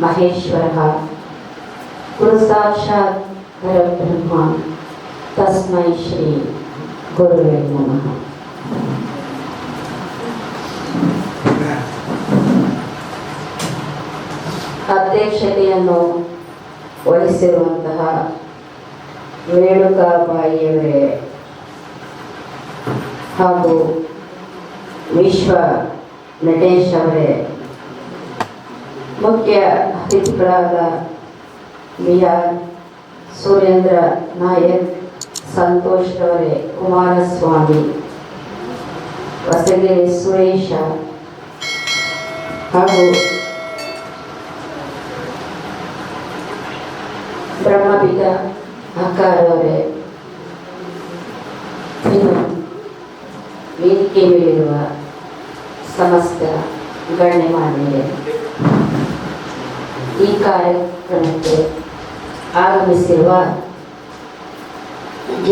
महेश्वरः गुरुसाक्षात् परब्रह्म तस्मै श्री गुरुवे नमः ಅಧ್ಯಕ್ಷತೆಯನ್ನು ವಹಿಸಿರುವಂತಹ ರೇಣುಕಾಬಾಯಿಯವರೇ ಹಾಗೂ ವಿಶ್ವ ನಟೇಶ್ ಅವರೇ ಮುಖ್ಯ ಅತಿಥಿಗಳಾದ ಬಿಆರ್ ಸುರೇಂದ್ರ ನಾಯಕ್, ಸಂತೋಷ್ ರವರೇ, ಕುಮಾರಸ್ವಾಮಿ ಹೊಸಗೆರೆ ಸುರೇಶ ಹಾಗೂ ಬ್ರಹ್ಮಬಿಗ ಅಕ್ಕಾರವರೇ ವೇದಿಕೆ ಮೇಲಿರುವ ಸಮಸ್ತ ಗಣ್ಯಮಾನ್ಯರೇ. ಈ ಕಾರ್ಯಕ್ರಮಕ್ಕೆ ಆಗಮಿಸಿರುವ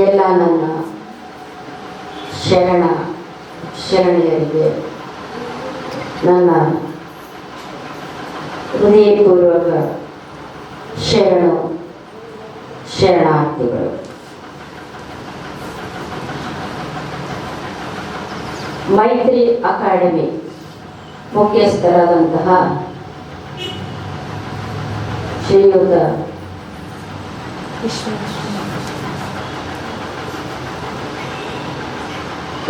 ಎಲ್ಲ ನನ್ನ ಶರಣ ಶರಣೆಯರಿಗೆ ನನ್ನ ಹೃದಯಪೂರ್ವಕ ಶರಣು ಶರಣಾರ್ಥಿಗಳು. ಮೈತ್ರಿ ಅಕಾಡೆಮಿ ಮುಖ್ಯಸ್ಥರಾದಂತಹ ಶ್ರೀಯುತ.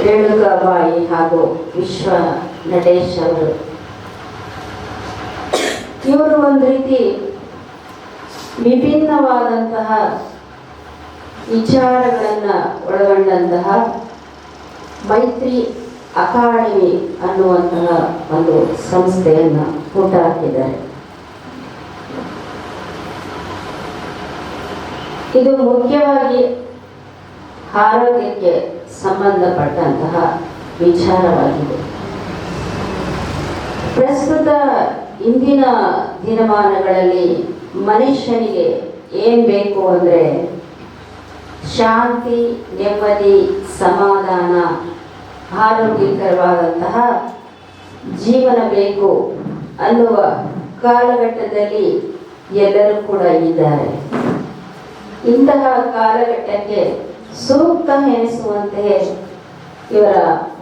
ರೇಣುಕಾಬಾಯಿ ಹಾಗೂ ವಿಶ್ವ ನಟೇಶ್ ಅವರು. ಇವರು ಒಂದು ರೀತಿ ವಿಭಿನ್ನವಾದಂತಹ ವಿಚಾರಗಳನ್ನು ಒಳಗೊಂಡಂತಹ ಮೈತ್ರಿ ಅಕಾಡೆಮಿ ಅನ್ನುವಂತಹ ಒಂದು ಸಂಸ್ಥೆಯನ್ನು ಹುಟ್ಟುಹಾಕಿದ್ದಾರೆ ಇದು ಮುಖ್ಯವಾಗಿ ಆರೋಗ್ಯಕ್ಕೆ ಸಂಬಂಧಪಟ್ಟಂತಹ ವಿಚಾರವಾಗಿದೆ. ಪ್ರಸ್ತುತ ಇಂದಿನ ದಿನಮಾನಗಳಲ್ಲಿ ಮನುಷ್ಯನಿಗೆ ಏನು ಬೇಕು ಅಂದರೆ ಶಾಂತಿ, ನೆಮ್ಮದಿ, ಸಮಾಧಾನ, ಆರೋಗ್ಯಕರವಾದಂತಹ ಜೀವನ ಬೇಕು ಅನ್ನುವ ಕಾಲಘಟ್ಟದಲ್ಲಿ ಎಲ್ಲರೂ ಕೂಡ ಇದ್ದಾರೆ. ಇಂತಹ ಕಾಲಘಟ್ಟಕ್ಕೆ ಸೂಕ್ತ ಎನಿಸುವಂತೆ ಇವರ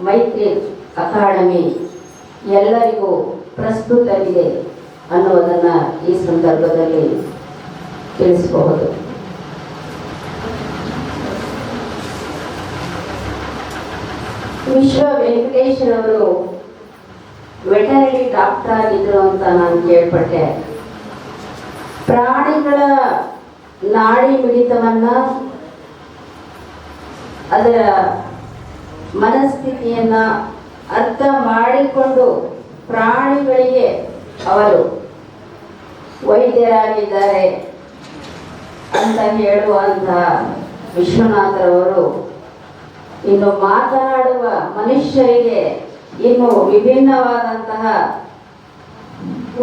ಮೈತ್ರಿ ಅಕಾಡೆಮಿ ಎಲ್ಲರಿಗೂ ಪ್ರಸ್ತುತವಿದೆ ಅನ್ನುವುದನ್ನು ಈ ಸಂದರ್ಭದಲ್ಲಿ ತಿಳಿಸಬಹುದು. ವಿಶ್ವ ವೆಂಕಟೇಶ್ವರವರು ವೆಟನರಿ ಡಾಕ್ಟರ್ ಆಗಿದ್ರು ಅಂತ ನಾನು ಕೇಳ್ಪಟ್ಟೆ. ಪ್ರಾಣಿಗಳ ನಾಡಿ ಮಿಡಿತವನ್ನ ಅದರ ಮನಸ್ಥಿತಿಯನ್ನ ಅರ್ಥ ಮಾಡಿಕೊಂಡು ಪ್ರಾಣಿಗಳಿಗೆ ಅವರು ವೈದ್ಯರಾಗಿದ್ದಾರೆ ಅಂತ ಹೇಳುವಂತ ವಿಶ್ವನಾಥರವರು ಇನ್ನು ಮಾತನಾಡುವ ಮನುಷ್ಯರಿಗೆ ಇನ್ನು ವಿಭಿನ್ನವಾದಂತಹ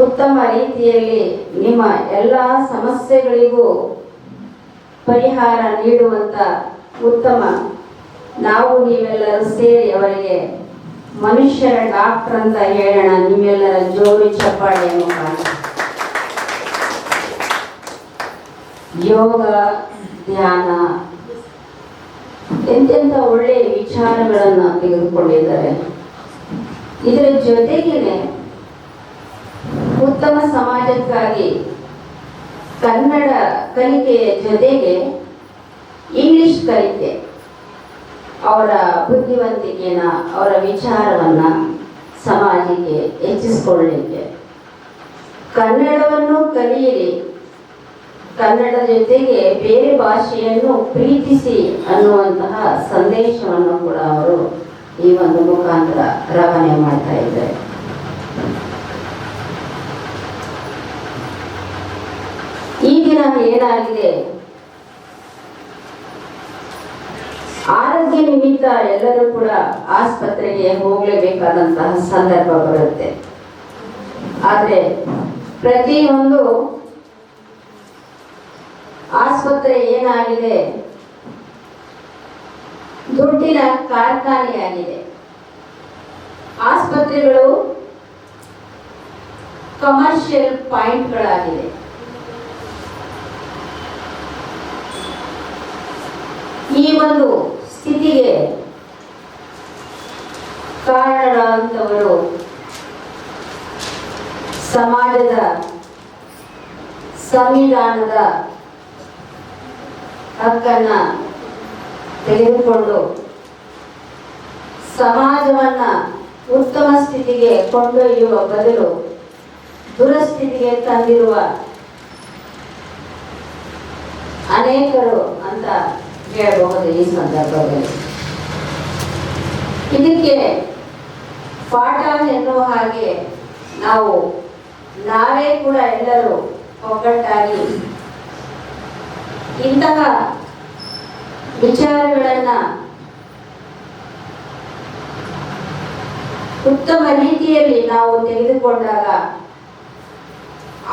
ಉತ್ತಮ ರೀತಿಯಲ್ಲಿ ನಿಮ್ಮ ಎಲ್ಲ ಸಮಸ್ಯೆಗಳಿಗೂ ಪರಿಹಾರ ನೀಡುವಂತ ಉತ್ತಮ ನಾವು ನೀವೆಲ್ಲರೂ ಸೇರಿ ಅವರಿಗೆ ಮನುಷ್ಯರ ಡಾಕ್ಟರ್ ಅಂತ ಹೇಳೋಣ. ನಿಮ್ಮೆಲ್ಲರ ಜೋರು ಚಪ್ಪಾಳೆ ಯೋಗ, ಧ್ಯಾನ, ಎಂತೆಂಥ ಒಳ್ಳೆಯ ವಿಚಾರಗಳನ್ನು ತೆಗೆದುಕೊಂಡಿದ್ದಾರೆ. ಇದರ ಜೊತೆಗೆ ಉತ್ತಮ ಸಮಾಜಕ್ಕಾಗಿ ಕನ್ನಡ ಕಲಿಕೆಯ ಜೊತೆಗೆ ಇಂಗ್ಲಿಷ್ ಕಲಿಕೆ ಅವರ ಬುದ್ಧಿವಂತಿಕೆನ, ಅವರ ವಿಚಾರವನ್ನ ಸಮಾಜಕ್ಕೆ ಹೆಚ್ಚಿಸ್ಕೊಳ್ಳಿಕ್ಕೆ ಕನ್ನಡವನ್ನು ಕಲಿಯಿರಿ. ಕನ್ನಡ ಜೊತೆಗೆ ಬೇರೆ ಭಾಷೆಯನ್ನು ಪ್ರೀತಿಸಿ ಅನ್ನುವಂತಹ ಸಂದೇಶವನ್ನು ಕೂಡ ಅವರು ಈ ಒಂದು ಮುಖಾಂತರ ರವಾನೆ ಮಾಡ್ತಾ ಇದ್ದಾರೆ. ದಿನ ಏನಾಗಿದೆ? ಆರೋಗ್ಯ ನಿಮಿತ್ತ ಎಲ್ಲರೂ ಕೂಡ ಆಸ್ಪತ್ರೆಗೆ ಹೋಗಲೇಬೇಕಾದಂತಹ ಸಂದರ್ಭ ಬರುತ್ತೆ. ಆದ್ರೆ ಪ್ರತಿಯೊಂದು ಆಸ್ಪತ್ರೆ ಏನಾಗಿದೆ? ದುಡ್ಡಿನ ಕಾರ್ಖಾನೆಯಾಗಿದೆ. ಆಸ್ಪತ್ರೆಗಳು ಕಮರ್ಷಿಯಲ್ ಪಾಯಿಂಟ್ಗಳಾಗಿದೆ ಈ ಒಂದು ಸ್ಥಿತಿಗೆ ಕಾರಣರಾದಂಥವರು ಸಮಾಜದ ಸಂವಿಧಾನದ ಹಕ್ಕನ್ನ ತೆಗೆದುಕೊಂಡು ಸಮಾಜವನ್ನ ಉತ್ತಮ ಸ್ಥಿತಿಗೆ ಕೊಂಡೊಯ್ಯುವ ಬದಲು ದುರಸ್ಥಿತಿಗೆ ತಂದಿರುವ ಅನೇಕರು ಅಂತ ಹೇಳಬಹುದು ಈ ಸಂದರ್ಭದಲ್ಲಿ? ಇದಕ್ಕೆ ಪಾಠ ಎನ್ನುವ ಹಾಗೆ ನಾವು ನಾವೇ ಕೂಡ ಎಲ್ಲರೂ ಒಗ್ಗಟ್ಟಾಗಿ ಇಂತಹ ವಿಚಾರಗಳನ್ನ ಉತ್ತಮ ರೀತಿಯಲ್ಲಿ ನಾವು ತೆಗೆದುಕೊಂಡಾಗ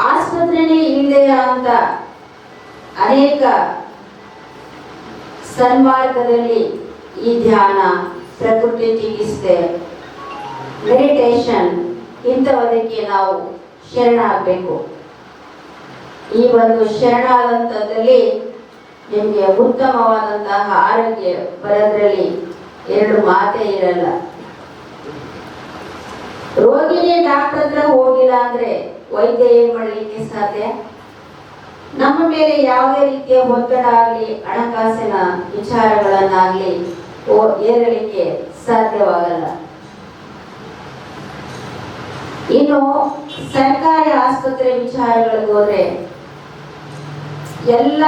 ಆಸ್ಪತ್ರೆನೇ ಇಲ್ಲದೆಯ ಅಂತ ಅನೇಕ ಸನ್ಮಾರ್ಗದಲ್ಲಿ ಈ ಧ್ಯಾನ ಪ್ರಕೃತಿ ಚಿಕಿತ್ಸೆ ಮೆಡಿಟೇಷನ್ ಇಂಥವದಕ್ಕೆ ನಾವು ಶರಣಾಗಬೇಕು ಈ ಒಂದು ಶರಣಾದಂಥದ್ದಲ್ಲಿ ನಿಮಗೆ ಉತ್ತಮವಾದಂತಹ ಆರೋಗ್ಯ ಬರೋದ್ರಲ್ಲಿ ಎರಡು ಮಾತೇ ಇರಲ್ಲ. ರೋಗಿನೇ ಡಾಕ್ಟರ್ ಹತ್ರ ಹೋಗಿಲ್ಲ ಅಂದ್ರೆ ವೈದ್ಯ ಏನ್ ಮಾಡಲಿಕ್ಕೆ ಸಾಧ್ಯ? ನಮ್ಮ ಮೇಲೆ ಯಾವುದೇ ರೀತಿಯ ಒತ್ತಡ ಆಗಲಿ, ಹಣಕಾಸಿನ ವಿಚಾರಗಳನ್ನಾಗಲಿ ಏರಲಿಕ್ಕೆ ಸಾಧ್ಯವಾಗಲ್ಲ. ಇನ್ನು ಸರ್ಕಾರಿ ಆಸ್ಪತ್ರೆ ವಿಚಾರಗಳಿಗೆ ಹೋದ್ರೆ, ಎಲ್ಲ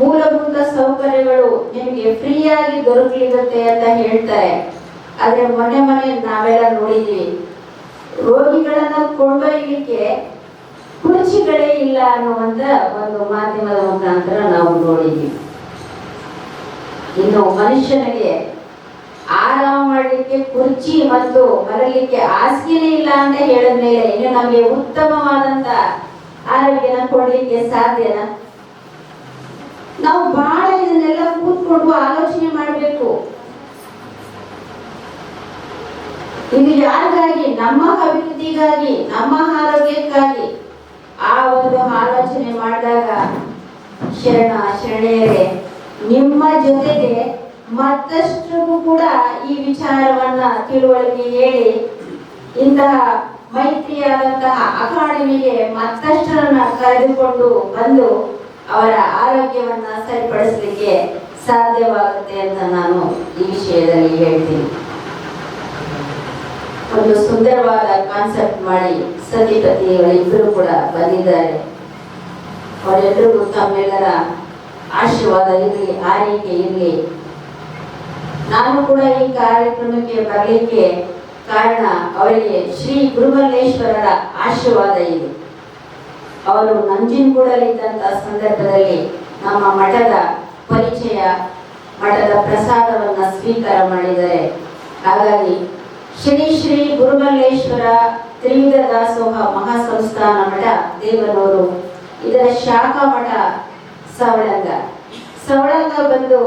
ಮೂಲಭೂತ ಸೌಕರ್ಯಗಳು ನಿಮಗೆ ಫ್ರೀಯಾಗಿ ದೊರಕಲಿರುತ್ತೆ ಅಂತ ಹೇಳ್ತಾರೆ. ಆದ್ರೆ ಮೊನ್ನೆ ಮೊನ್ನೆ ನಾವೆಲ್ಲ ನೋಡಿದ್ವಿ, ರೋಗಿಗಳನ್ನ ಕೊಂಡೊಯ್ಯಲಿಕ್ಕೆ ಕುರ್ಚಿಗಳೇ ಇಲ್ಲ ಅನ್ನುವಂತ ಒಂದು ಮಾಧ್ಯಮದ ಮುಖಾಂತರ ನಾವು ನೋಡಿದ್ದೀವಿ ಇನ್ನು ಮನುಷ್ಯನಿಗೆ ಆರಾಮ ಮಾಡಲಿಕ್ಕೆ ಕುರ್ಚಿ ಮತ್ತು ಬರಲಿಕ್ಕೆ ಹಾಸಿಗೆನೇ ಇಲ್ಲ ಅಂತ ಹೇಳಿದ್ಮೇಲೆ ಇನ್ನು ನಮಗೆ ಉತ್ತಮವಾದಂತ ಆರೋಗ್ಯನ ಕೊಡಲಿಕ್ಕೆ ಸಾಧ್ಯನಾ? ನಾವು ಬಹಳ ಇದನ್ನೆಲ್ಲ ಕೂತ್ಕೊಂಡು ಆಲೋಚನೆ ಮಾಡಬೇಕು. ಇದು ಯಾರಿಗಾಗಿ? ನಮ್ಮ ಅಭಿವೃದ್ಧಿಗಾಗಿ, ನಮ್ಮ ಆರೋಗ್ಯಕ್ಕಾಗಿ. ಆ ಒಂದು ಆಲೋಚನೆ ಮಾಡಿದಾಗ, ಶರಣ ಶರಣೆಯರೇ ನಿಮ್ಮ ಜೊತೆಗೆ ಮತ್ತಷ್ಟು ಕೂಡ ಈ ವಿಚಾರವನ್ನ ತಿಳುವಳಿಕೆ ಹೇಳಿ, ಇಂತಹ ಮೈತ್ರಿಯಾದಂತಹ ಅಕಾಡೆಮಿಗೆ ಮತ್ತಷ್ಟರನ್ನ ಕರೆದುಕೊಂಡು ಬಂದು ಅವರ ಆರೋಗ್ಯವನ್ನ ಸರಿಪಡಿಸಲಿಕ್ಕೆ ಸಾಧ್ಯವಾಗುತ್ತೆ ಅಂತ ನಾನು ಈ ವಿಷಯದಲ್ಲಿ ಹೇಳ್ತೀನಿ. ಒಂದು ಸುಂದರವಾದ ಕಾನ್ಸೆಪ್ಟ್ ಮಾಡಿ ಸತಿಪತಿಗಳಿಬ್ಬರು ಕೂಡ ಬಂದಿದ್ದಾರೆ. ಅವರೆಲ್ಲರಿಗೂ ತಮ್ಮೆಲ್ಲರ ಆಶೀರ್ವಾದ ಇರಲಿ ಆರೈಕೆ ಇರಲಿ ನಾನು ಕೂಡ ಈ ಕಾರ್ಯಕ್ರಮಕ್ಕೆ ಬರಲಿಕ್ಕೆ ಕಾರಣ ಅವರಿಗೆ ಶ್ರೀ ಗುರುಮಲ್ಲೇಶ್ವರರ ಆಶೀರ್ವಾದ ಇದೆ. ಅವರು ನಂಜನಗೂಡಲ್ಲಿದ್ದಂಥ ಸಂದರ್ಭದಲ್ಲಿ ನಮ್ಮ ಮಠದ ಪರಿಚಯ, ಮಠದ ಪ್ರಸಾದವನ್ನು ಸ್ವೀಕಾರ ಮಾಡಿದರೆ ಹಾಗಾಗಿ ಶ್ರೀ ಶ್ರೀ ಗುರುಮಲ್ಲೇಶ್ವರ ತ್ರಿವಿಧ ದಾಸೋಹ ಮಹಾಸಂಸ್ಥಾನ ಮಠ ದೇವನೂರು. ಇದರ ಶಾಖಾ ಮಠ ಸವಳಂಗ. ಸವಳಂಗ ಬಂದು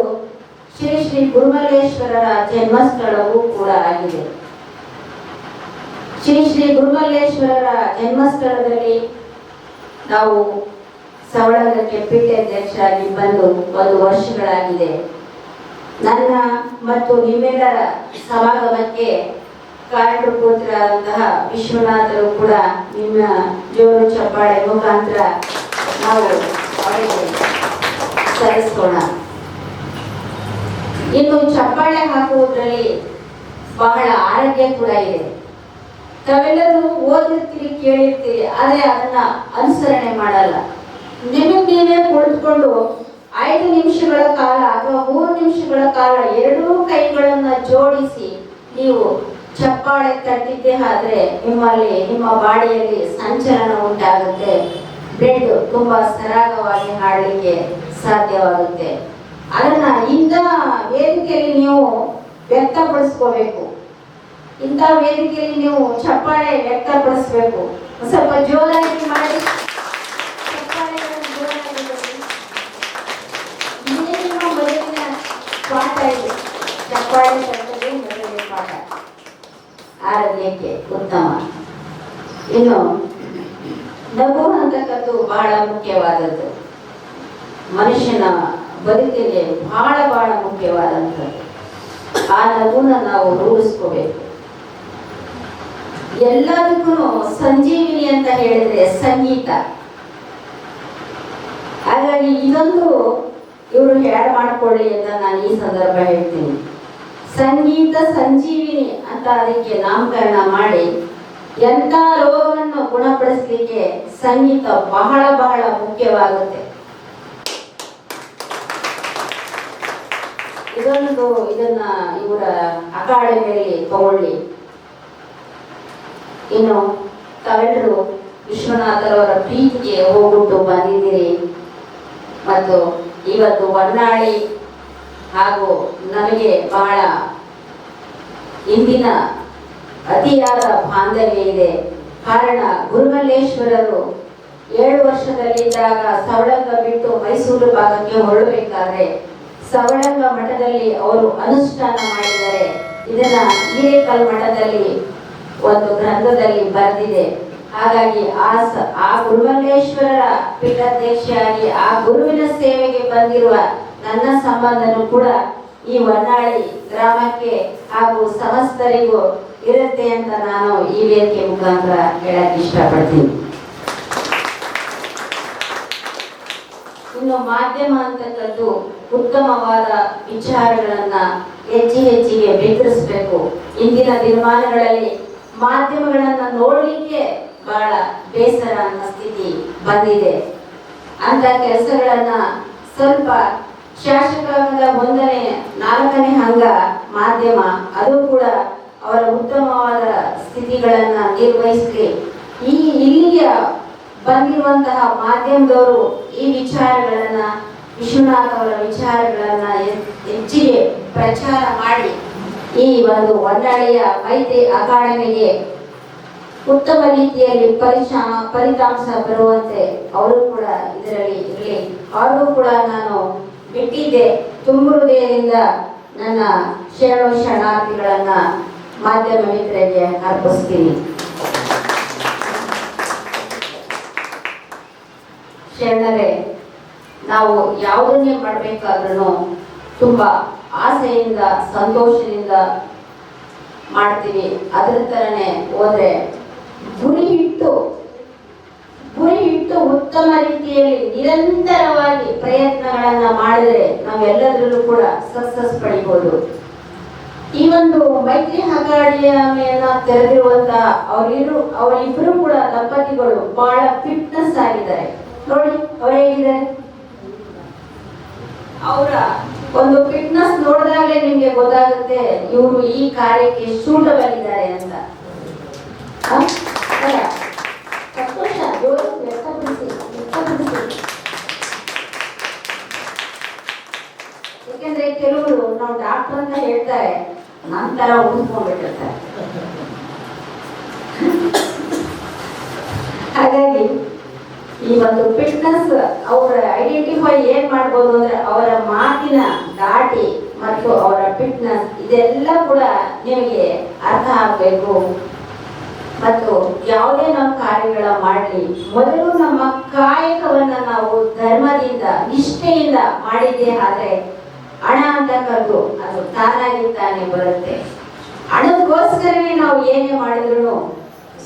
ಶ್ರೀ ಶ್ರೀ ಗುರುಮಲ್ಲೇಶ್ವರರ ಜನ್ಮಸ್ಥಳವೂ ಕೂಡ ಆಗಿದೆ. ಶ್ರೀ ಶ್ರೀ ಗುರುಮಲ್ಲೇಶ್ವರರ ಜನ್ಮಸ್ಥಳದಲ್ಲಿ ನಾವು ಸವಳಂಗಕ್ಕೆ ಪೀಠಾಧ್ಯಕ್ಷರಾಗಿ ಬಂದು ಒಂದು ವರ್ಷಗಳಾಗಿದೆ. ನನ್ನ ಮತ್ತು ನಿಮ್ಮೆಲ್ಲರ ಸಮಾಗಮಕ್ಕೆ ಕಾರಣಭೂತರಾದಂತಹ ವಿಶ್ವನಾಥರು ಕೂಡ ನಿಮ್ಮ ಜೋರು ಚಪ್ಪಾಳೆ ಮುಖಾಂತರ ನಾವು ಅವರಿಗೆ ಸಲ್ಲಿಸೋಣ. ಇನ್ನು ಚಪ್ಪಾಳೆ ಹಾಕುವುದರಲ್ಲಿ ಬಹಳ ಆರೋಗ್ಯ ಕೂಡ ಇದೆ. ತಾವೆಲ್ಲರೂ ಓದಿರ್ತೀರಿ, ಕೇಳಿರ್ತೀರಿ, ಆದರೆ ಅದನ್ನ ಅನುಸರಣೆ ಮಾಡಲ್ಲ. ನಿಮಗೆ ನೀವೇ ಕುಳಿತುಕೊಂಡು ಐದು ನಿಮಿಷಗಳ ಕಾಲ ಅಥವಾ ಮೂರು ನಿಮಿಷಗಳ ಕಾಲ ಎರಡೂ ಕೈಗಳನ್ನು ಜೋಡಿಸಿ ನೀವು ಚಪ್ಪಾಳೆ ತಟ್ಟಿದ್ದೇ ಆದ್ರೆ ನಿಮ್ಮಲ್ಲಿ, ನಿಮ್ಮ ಬಾಡಿಯಲ್ಲಿ ಸಂಚಲನ ಉಂಟಾಗುತ್ತೆ. ಬ್ಲಡ್ ತುಂಬಾ ಸರಾಗವಾಗಿ ಹಾಡಲಿಕ್ಕೆ ಸಾಧ್ಯವಾಗುತ್ತೆ. ಅದನ್ನ ಇಂಥ ವೇದಿಕೆಯಲ್ಲಿ ನೀವು ವ್ಯಕ್ತಪಡಿಸ್ಕೋಬೇಕು. ಇಂಥ ವೇದಿಕೆಯಲ್ಲಿ ನೀವು ಚಪ್ಪಾಳೆ ವ್ಯಕ್ತಪಡಿಸ್ಬೇಕು. ಸ್ವಲ್ಪ ಜೋರಾಗಿ ಮಾಡಿ. ಚಪ್ಪಾಳೆಗಳನ್ನು ಜೋರಾಗಿ ಬರಲಿ. ಇದೇ ನಿಮ್ಮ ಮೊದಲಿನ ಪಾಠ ಇದು ಚಪ್ಪಾಳೆ ತಟ್ಟದೆ ಮೊದಲನೇ ಪಾಠ ಆರೋಗ್ಯಕ್ಕೆ ಉತ್ತಮ. ಇನ್ನು, ನಗು ಅಂತಕ್ಕದ್ದು ಬಹಳ ಮುಖ್ಯವಾದದ್ದು. ಮನುಷ್ಯನ ಬದುಕಿಗೆ ಬಹಳ ಬಹಳ ಮುಖ್ಯವಾದಂಥದ್ದು. ಆ ನಗುನ ನಾವು ರೂಢಿಸ್ಕೋಬೇಕು. ಎಲ್ಲದಕ್ಕೂ ಸಂಜೀವಿನಿ ಅಂತ ಹೇಳಿದ್ರೆ ಸಂಗೀತ. ಹಾಗಾಗಿ ಇದೊಂದು ಇವರು ಹೇಳ ಮಾಡ್ಕೊಳ್ಳಿ ಅಂತ ನಾನು ಈ ಸಂದರ್ಭ ಹೇಳ್ತೀನಿ. ಸಂಗೀತ ಸಂಜೀವಿನಿ ಅಂತ ಅದಕ್ಕೆ ನಾಮಕರಣ ಮಾಡಿ, ಎಂಥ ರೋಗವನ್ನು ಗುಣಪಡಿಸಲಿಕ್ಕೆ ಸಂಗೀತ ಬಹಳ ಬಹಳ ಮುಖ್ಯವಾಗುತ್ತೆ. ಇದೊಂದು ಇದನ್ನ ಇವರ ಅಕಾಡೆಮಿಯಲ್ಲಿ ತಗೊಳ್ಳಿ. ಇನ್ನು ತಾವೆಲ್ಲರೂ ವಿಶ್ವನಾಥರವರ ಪ್ರೀತಿಗೆ ಹೋಗ್ಬಿಟ್ಟು ಬಂದಿದ್ದೀರಿ. ಮತ್ತು ಇವತ್ತು ಹೊನ್ನಾಳಿ ಹಾಗೂ ನಮಗೆ ಬಹಳ ಇಂದಿನ ಅತಿಯಾದ ಬಾಂಧವ್ಯ ಇದೆ. ಕಾರಣ ಗುರುಮಲ್ಲೇಶ್ವರರು ಏಳು ವರ್ಷದಲ್ಲಿದ್ದಾಗ ಸವಳಂಗ ಬಿಟ್ಟು ಮೈಸೂರು ಭಾಗಕ್ಕೆ ಹೊರಡಬೇಕಾದ್ರೆ ಸವಳಂಗ ಮಠದಲ್ಲಿ ಅವರು ಅನುಷ್ಠಾನ ಮಾಡಿದರೆ ಇದನ್ನ ಹಿರೇಕಲ್ ಮಠದಲ್ಲಿ ಒಂದು ಗ್ರಂಥದಲ್ಲಿ ಬರೆದಿದೆ. ಹಾಗಾಗಿ ಆ ಸ- ಆ ಗುರುಮಲ್ಲೇಶ್ವರರ ಪೀಠಾಧ್ಯಕ್ಷೆಯಾಗಿ ಆ ಗುರುವಿನ ಸೇವೆಗೆ ಬಂದಿರುವ ನನ್ನ ಸಂಬಂಧನೂ ಕೂಡ ಈ ಹೊನ್ನಾಳಿ ಗ್ರಾಮಕ್ಕೆ ಹಾಗೂ ಸಮಸ್ತರಿಗೂ ಇರುತ್ತೆ ಅಂತ ನಾನು ಈ ವೇದಿಕೆ ಮುಖಾಂತರ ಹೇಳಕ್ಕೆ ಇಷ್ಟಪಡ್ತೀನಿ. ಇನ್ನು ಮಾಧ್ಯಮ ಅಂತಕ್ಕದ್ದು ಉತ್ತಮವಾದ ವಿಚಾರಗಳನ್ನ ಹೆಚ್ಚು ಹೆಚ್ಚಿಗೆ ಬಿತ್ತರಿಸಬೇಕು. ಇಂದಿನ ದಿನಮಾನಗಳಲ್ಲಿ ಮಾಧ್ಯಮಗಳನ್ನ ನೋಡಲಿಕ್ಕೆ ಬಹಳ ಬೇಸರ ಅನ್ನೋ ಸ್ಥಿತಿ ಬಂದಿದೆ. ಅಂತ ಕೆಲಸಗಳನ್ನ ಸ್ವಲ್ಪ ಶಾಸಕಾಂಗದ ಒಂದನೇ, ನಾಲ್ಕನೇ ಹಂಗ ಮಾಧ್ಯಮ, ಅದು ಕೂಡ ಅವರ ಉತ್ತಮವಾದ ಸ್ಥಿತಿಗಳನ್ನು ನಿರ್ವಹಿಸಲಿ ಈ ಇಲ್ಲಿಯ ಬಂದಿರುವಂತಹ ಮಾಧ್ಯಮದವರು ಈ ವಿಚಾರಗಳನ್ನು, ವಿಶ್ವನಾಥ್ ಅವರ ವಿಚಾರಗಳನ್ನು ಹೆಚ್ಚಿಗೆ ಪ್ರಚಾರ ಮಾಡಿ ಈ ಒಂದು ಹೊನ್ನಾಳಿಯ ವೈದ್ಯ ಅಕಾಡೆಮಿಗೆ ಉತ್ತಮ ರೀತಿಯಲ್ಲಿ ಪರಿಶಾಮ ಫಲಿತಾಂಶ ಬರುವಂತೆ ಅವರು ಕೂಡ ಇದರಲ್ಲಿ ಇರಲಿ. ಅವರು ಕೂಡ ನಾನು ಬಿಟ್ಟಿದ್ದೆ ತುಂಬ ಹೃದಯದಿಂದ ನನ್ನ ಶರಣು ಶರಣಾರ್ಥಿಗಳನ್ನ ಮಾಧ್ಯಮ ಮಿತ್ರರಿಗೆ ಅರ್ಪಿಸ್ತೀನಿ. ಶರಣರೇ ನಾವು ಯಾವುದನ್ನೇ ಮಾಡಬೇಕಾದ್ರೂ ತುಂಬ ಆಸೆಯಿಂದ, ಸಂತೋಷದಿಂದ ಮಾಡ್ತೀವಿ. ಅದರ ಥರನೇ ಹೋದ್ರೆ ಗುರಿ ಇಟ್ಟು ಗುರಿ ಇಟ್ಟು ಉತ್ತಮ ರೀತಿಯಲ್ಲಿ ನಿರಂತರವಾಗಿ ಪ್ರಯತ್ನಗಳನ್ನ ಮಾಡಿದ್ರೆ ನಾವೆಲ್ಲದರಲ್ಲೂ ಕೂಡ ಸಕ್ಸಸ್ ಪಡಿಬಹುದು ಈ ಒಂದು ಮೈತ್ರಿ ಅಕಾಡೆಮಿಯನ್ನ ತೆರೆದಿರುವಂತಹ ಅವರಿರು ಅವರಿಬ್ರು ಕೂಡ ದಂಪತಿಗಳು ಬಹಳ ಫಿಟ್ನೆಸ್ ಆಗಿದ್ದಾರೆ. ನೋಡಿ, ಅವ್ರು ಹೇಗಿದ್ದಾರೆ? ಅವರ ಒಂದು ಫಿಟ್ನೆಸ್ ನೋಡಿದಾಗಲೇ ನಿಮ್ಗೆ ಗೊತ್ತಾಗುತ್ತೆ ಇವರು ಈ ಕಾರ್ಯಕ್ಕೆ ಸೂಟಬಲ್ ಇದ್ದಾರೆ ಅಂತ. ನಾವು ಡಾಕ್ಟರ್ ಅಂತ ಹೇಳ್ತಾರೆ, ನಂತರ ಉಳಿಸ್ಕೊಂಡ್ಬಿಟ್ಟಿರ್ತಾರೆ ಹಾಗಾಗಿ, ಈ ಒಂದು ಫಿಟ್ನೆಸ್ ಅವರ ಐಡೆಂಟಿಫೈ ಏನ್ ಮಾಡ್ಬೋದು ಅಂದ್ರೆ ಅವರ ಮಾತಿನ ದಾಟಿ ಮತ್ತು ಅವರ ಫಿಟ್ನೆಸ್ ಇದೆಲ್ಲ ಕೂಡ ನಿಮಗೆ ಅರ್ಥ ಆಗಬೇಕು. ಮತ್ತು ಯಾವುದೇ ನಾವು ಕಾರ್ಯಗಳ ಮಾಡಲಿ, ಮೊದಲು ನಮ್ಮ ಕಾಯಕವನ್ನ ನಾವು ಧರ್ಮದಿಂದ, ನಿಷ್ಠೆಯಿಂದ ಮಾಡಿದ್ದೇ ಆದ್ರೆ ಹಣ ಅಂತಕ್ಕದ್ದು ಅದು ತಾನಾಗಿ ತಾನೇ ಬರುತ್ತೆ. ಹಣಕ್ಕೋಸ್ಕರವೇ ನಾವು ಏನೇ ಮಾಡಿದ್ರು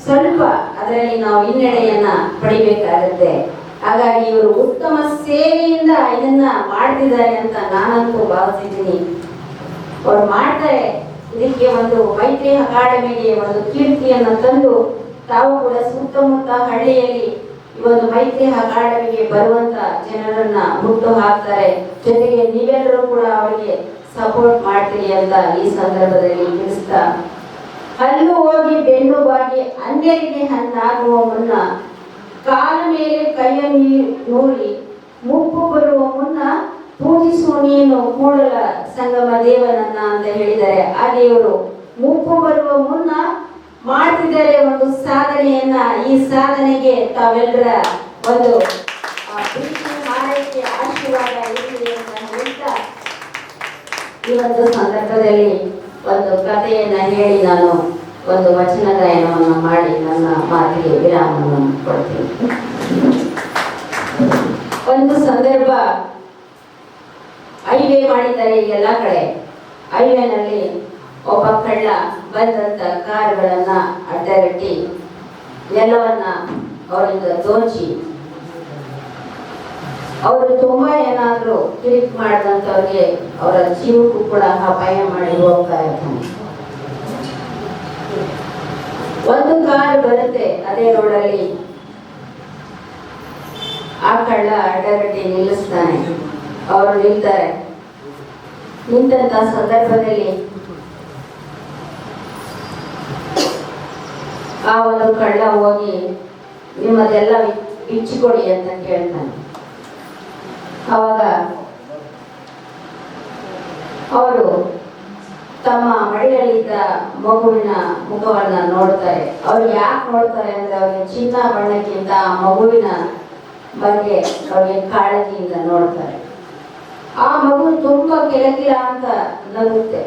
ಸ್ವಲ್ಪ ಅದರಲ್ಲಿ ನಾವು ಹಿನ್ನಡೆಯನ್ನ ಪಡಿಬೇಕಾಗತ್ತೆ. ಹಾಗಾಗಿ ಇವರು ಉತ್ತಮ ಸೇವೆಯಿಂದ ಇದನ್ನ ಮಾಡ್ತಿದ್ದಾರೆ ಅಂತ ನಾನಂತೂ ಭಾವಿಸಿದ್ದೀನಿ ಅವ್ರು ಮಾಡ್ತಾರೆ. ಇದಕ್ಕೆ ಒಂದು ಮೈತ್ರಿ ಅಕಾಡೆಮಿಗೆ ಒಂದು ಕೀರ್ತಿಯನ್ನು ತಂದು ತಾವು ಕೂಡ ಸುತ್ತಮುತ್ತ ಹಳ್ಳಿಯಲ್ಲಿ ಈ ಒಂದು ಮೈತ್ರಿ ಅಕಾಡೆಮಿಗೆ ಬರುವಂತ ಜನರನ್ನ ಹುಟ್ಟು ಹಾಕ್ತಾರೆ. ಜೊತೆಗೆ ನೀವೆಲ್ಲರೂ ಕೂಡ ಅವರಿಗೆ ಸಪೋರ್ಟ್ ಮಾಡ್ತೀರಿ ಅಂತ ಈ ಸಂದರ್ಭದಲ್ಲಿ ತಿಳಿಸ್ತಾ. ಹಲ್ಲು ಹೋಗಿ ಬೆನ್ನು ಬಾಗಿ ಅನ್ಯರಿಗೆ ಹಣ್ಣಾಗುವ ಮುನ್ನ ಕಾಲ ಮೇಲೆ ಕೈಯ ನೂರಿ ಮುಪ್ಪು ಬರುವ ಮುನ್ನ ಪೂಜಿಸುವ ನೀನು ಕೂಡಲ ಸಂಗಮ ದೇವನನ್ನ ಅಂತ ಹೇಳಿದ್ದಾರೆ. ಆ ದೇವರು ಮುಪ್ಪು ಬರುವ ಮುನ್ನ ಮಾಡ್ತಿದ್ದಾರೆ ಒಂದು ಸಾಧನೆಯನ್ನ, ಈ ಸಾಧನೆಗೆ ತಾವೆಲ್ಲರ ಒಂದು ಪ್ರೀತಿ ಆಶೀರ್ವಾದ ಅಂತ ಈ ಒಂದು ಸಂದರ್ಭದಲ್ಲಿ ಒಂದು ಕಥೆಯನ್ನ ಹೇಳಿ ನಾನು ಒಂದು ವಚನ ಗಾಯನವನ್ನು ಮಾಡಿ ನನ್ನ ಮಾತಿಗೆ ವಿರಾಮವನ್ನು ಕೊಡ್ತೀನಿ. ಒಂದು ಸಂದರ್ಭ ಹೈವೇ ಮಾಡಿದ್ದಾರೆ ಎಲ್ಲ ಕಡೆ. ಹೈವೇನಲ್ಲಿ ಒಬ್ಬ ಕಳ್ಳ ಬಂದಂತ ಕಾರುಗಳನ್ನ ಅಡ್ಡಗಟ್ಟಿ ಎಲ್ಲವನ್ನ ಅವರಿಂದ ದೋಚಿ, ಅವರು ತುಂಬಾ ಏನಾದರೂ ಕ್ಲಿಕ್ ಮಾಡಿದಂಥವ್ರಿಗೆ ಅವರ ಜೀವಕ್ಕೂ ಕೂಡ ಅಪಾಯ ಮಾಡಿ ಹೋಗ್ತಾ ಇರ್ತಾನೆ ಒಂದು ಕಾರು ಬರುತ್ತೆ ಅದೇ ರೋಡಲ್ಲಿ. ಆ ಕಳ್ಳ ಅಡ್ಡಗಟ್ಟಿ ನಿಲ್ಲಿಸ್ತಾನೆ. ಅವರು ನಿಲ್ತಾರೆ. ನಿಂತ ಸಂದರ್ಭದಲ್ಲಿ ಆ ಒಂದು ಕಳ್ಳ ಹೋಗಿ ನಿಮ್ಮದೆಲ್ಲ ಬಿಚ್ಚಿಕೊಡಿ ಅಂತ ಕೇಳ್ತಾನೆ. ಅವಾಗ ಅವರು ತಮ್ಮ ಮಡಿಯಲ್ಲಿದ್ದ ಮಗುವಿನ ಮುಖವನ್ನ ನೋಡ್ತಾರೆ. ಅವ್ರು ಯಾಕೆ ನೋಡ್ತಾರೆ ಅಂದ್ರೆ ಅವ್ರಿಗೆ ಚಿನ್ನ ಬಣ್ಣಕ್ಕಿಂತ ಆ ಮಗುವಿನ ಬಗ್ಗೆ ಅವ್ರಿಗೆ ಕಾಳಜಿಯಿಂದ ನೋಡ್ತಾರೆ. ಆ ಮಗು ತುಂಬಾ ಕೆಳಗಿಲ ಅಂತ ನಗುತ್ತೆ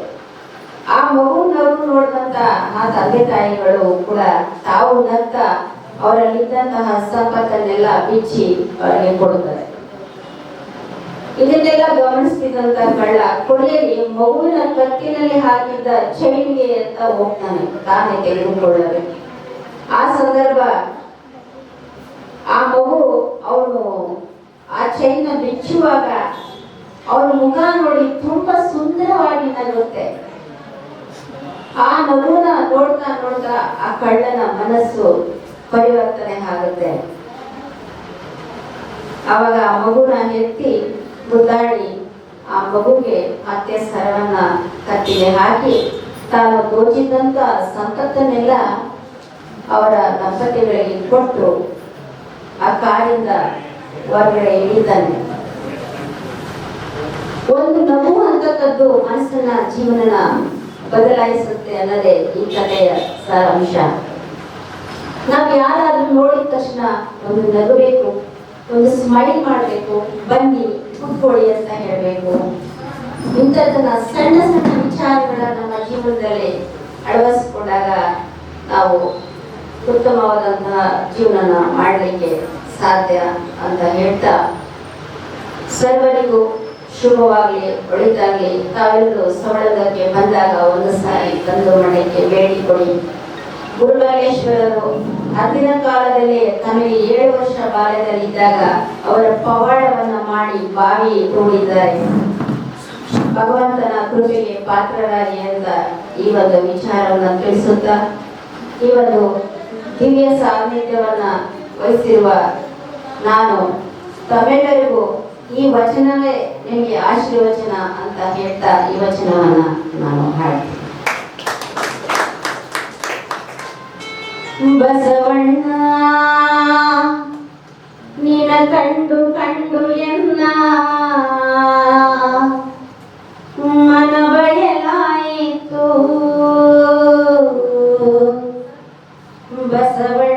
ಆ ಮಗು ನಗು ನೋಡಿದಂತ ಆ ತಂದೆ ತಾಯಿಗಳು ಕೂಡ ತಾವು ನಂತ ಅವರಲ್ಲಿದ್ದಂತಹ ಸಂಪತ್ತನ್ನೆಲ್ಲ ಬಿಚ್ಚಿ ಅವರಿಗೆ ಕೊಡುತ್ತಾರೆ. ಇದನ್ನೆಲ್ಲ ಗಮನಿಸ್ತಿದ್ದಂತ ಕಳ್ಳ ಕೊನೆಯಲ್ಲಿ ಮಗುವಿನ ಕತ್ತಿನಲ್ಲಿ ಹಾಕಿದ್ದ ಚೈನ್ಗೆ ಅಂತ ಹೋಗ್ತಾನೆ ತಾನೇ ತೆಗೆದುಕೊಳ್ಳಬೇಕು. ಆ ಸಂದರ್ಭ ಆ ಮಗು ಅವನು ಆ ಚೈನ ಬಿಚ್ಚುವಾಗ ಅವನ ಮುಖ ನೋಡಿ ತುಂಬಾ ಸುಂದರವಾಗಿ ನಗುತ್ತೆ. ಆ ಮಗುನ ನೋಡ್ತಾ ನೋಡ್ತಾ ಆ ಕಳ್ಳನ ಮನಸ್ಸು ಪರಿವರ್ತನೆ ಆಗುತ್ತೆ. ಅವಾಗ ಆ ಮಗುನ ಎತ್ತಿ ಮುದ್ದಾಡಿ ಆ ಮಗುಗೆ ಮತ್ತೆ ಸರವನ್ನ ಕತ್ತಿಗೆ ಹಾಕಿ ತಾನು ದೋಚಿದಂತ ಸಂಪತ್ತನ್ನೆಲ್ಲ ಅವರ ದಂಪತಿಗಳಿಗೆ ಕೊಟ್ಟು ಆ ಕಾರಿಂದ ಹೊರಗಡೆ ಇಳಿದಾನೆ. ಒಂದು ನಗು ಅಂತಕ್ಕದ್ದು ಮನಸ್ಸನ್ನ ಜೀವನನ ಬದಲಾಯಿಸುತ್ತೆ ಅನ್ನೋದೇ ಈ ಕಥೆಯ ಸಾರಾಂಶ. ನಾವು ಯಾರಾದ್ರೂ ನೋಡಿದ ತಕ್ಷಣ ಒಂದು ನಗಬೇಕು, ಒಂದು ಸ್ಮೈಲ್ ಮಾಡಬೇಕು, ಬನ್ನಿ ಕುತ್ಕೊಳ್ಳಿ ಅಂತ ಹೇಳಬೇಕು. ಇಂಥದ್ದನ್ನ ಸಣ್ಣ ಸಣ್ಣ ವಿಚಾರಗಳ ನಮ್ಮ ಜೀವನದಲ್ಲಿ ಅಳವಡಿಸಿಕೊಂಡಾಗ ನಾವು ಉತ್ತಮವಾದಂತಹ ಜೀವನನ ಮಾಡಲಿಕ್ಕೆ ಸಾಧ್ಯ ಅಂತ ಹೇಳ್ತಾ, ಸರ್ವರಿಗೂ ಶುಭವಾಗಲಿ, ಒಳಿತಾಗಲಿ. ತಾವೆಲ್ಲರೂ ಸವಳದಕ್ಕೆ ಬಂದಾಗ ಒಂದು ಸಾರಿ ಮನೆಗೆ ಭೇಟಿ ಕೊಡಿ. ಗುರುಮಲ್ಲೇಶ್ವರರು ಅಂದಿನ ಕಾಲದಲ್ಲಿ ತಮಗೆ ಏಳು ವರ್ಷ ಬಾಲ್ಯದಲ್ಲಿದ್ದಾಗ ಅವರ ಪವಾಡವನ್ನ ಮಾಡಿ ಬಾವಿ ತೋಡಿದ್ದಾರೆ ಭಗವಂತನ ಕೃಪೆಗೆ ಪಾತ್ರರಾಗಿ ಅಂತ ಈ ಒಂದು ವಿಚಾರವನ್ನು ತಿಳಿಸುತ್ತಾ, ಈ ಒಂದು ದಿವ್ಯ ಸಾನ್ನಿಧ್ಯವನ್ನ ವಹಿಸಿರುವ ನಾನು ತಮ್ಮೆಲ್ಲರಿಗೂ ಈ ವಚನವೇ ನಿಮಗೆ ಆಶೀರ್ವಚನ ಅಂತ ಹೇಳ್ತಾ ಈ ವಚನವನ್ನ ನಾನು ಹಾಡ್ತೀನಿ. ಬಸವಣ್ಣ ನಿನ ಕಂಡು ಕಂಡು ಎನ್ನ ಮನ ಬಯಲಾಯಿತು ಬಸವಣ್ಣ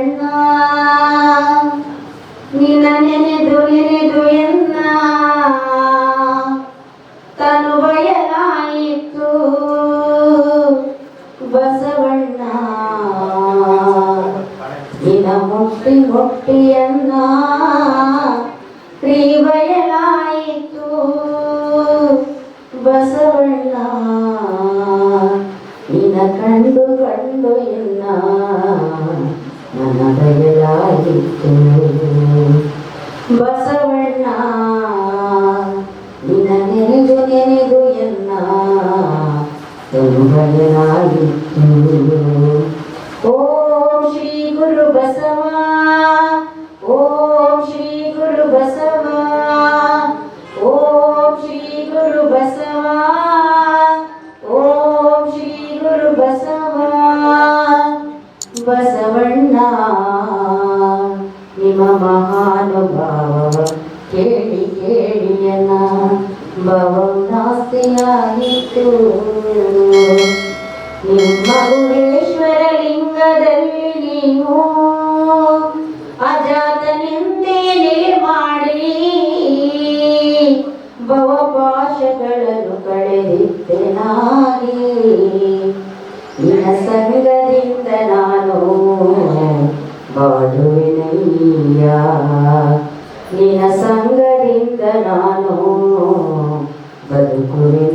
సంగరింద నాను బాడువినయ్యా నిన సంగరింద నాను బతుకువిన